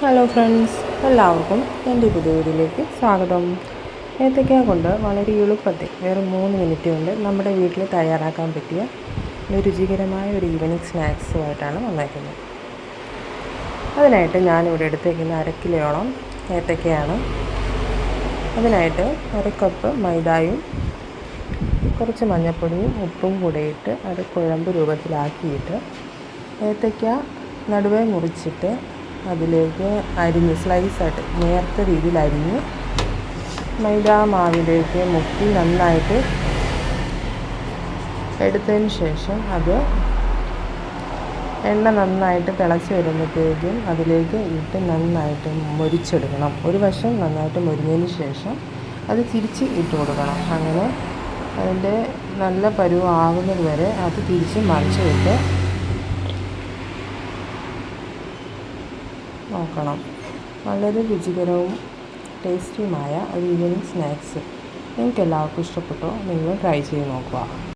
Hello friends എല്ലാവർക്കും എന്റെ പുതിയ വീഡിയോയിലേക്ക് സ്വാഗതം. ഏത്തയ്ക്ക കൊണ്ട് വളരെ എളുപ്പത്തിൽ വെറും മൂന്ന് മിനിറ്റ് കൊണ്ട് നമ്മുടെ വീട്ടിൽ തയ്യാറാക്കാൻ പറ്റിയ രുചികരമായ ഒരു ഈവനിങ് സ്നാക്സുമായിട്ടാണ് വന്നേക്കുന്നത്. അതിനായിട്ട് ഞാനിവിടെ എടുത്തേക്കുന്ന അര കിലോയോളം ഏത്തയ്ക്കയാണ് അതിനായിട്ട് അര കപ്പ് മൈദായും കുറച്ച് മഞ്ഞൾപ്പൊടിയും ഉപ്പും കൂടെ ഇട്ട് അത് കുഴമ്പ് രൂപത്തിലാക്കിയിട്ട് ഏത്തയ്ക്ക നടുവേ മുറിച്ചിട്ട് അതിലേക്ക് അരിഞ്ഞ് സ്ലൈസായിട്ട് നേർത്ത രീതിയിൽ അരിഞ്ഞ് മൈദ മാവിലേക്ക് മുക്കി നന്നായിട്ട് എടുത്തതിന് ശേഷം അത് എണ്ണ നന്നായിട്ട് തിളച്ച് വരുമ്പോഴത്തേക്കും അതിലേക്ക് ഇട്ട് നന്നായിട്ട് മൊരിച്ചെടുക്കണം. ഒരു വശം നന്നായിട്ട് മൊരിഞ്ഞതിന് ശേഷം അത് തിരിച്ച് ഇട്ട് കൊടുക്കണം. അങ്ങനെ അതിന്റെ നല്ല പരുവാകുന്നത് വരെ അത് തിരിച്ച് മറിച്ച് വിട്ട് നോക്കണം. വളരെ രുചികരവും ടേസ്റ്റിയുമായ ഒരു ഈവനിങ് സ്നാക്സ്. നിങ്ങൾക്ക് എല്ലാവർക്കും ഇഷ്ടപ്പെട്ടോ? നിങ്ങൾ ട്രൈ ചെയ്ത് നോക്കുക.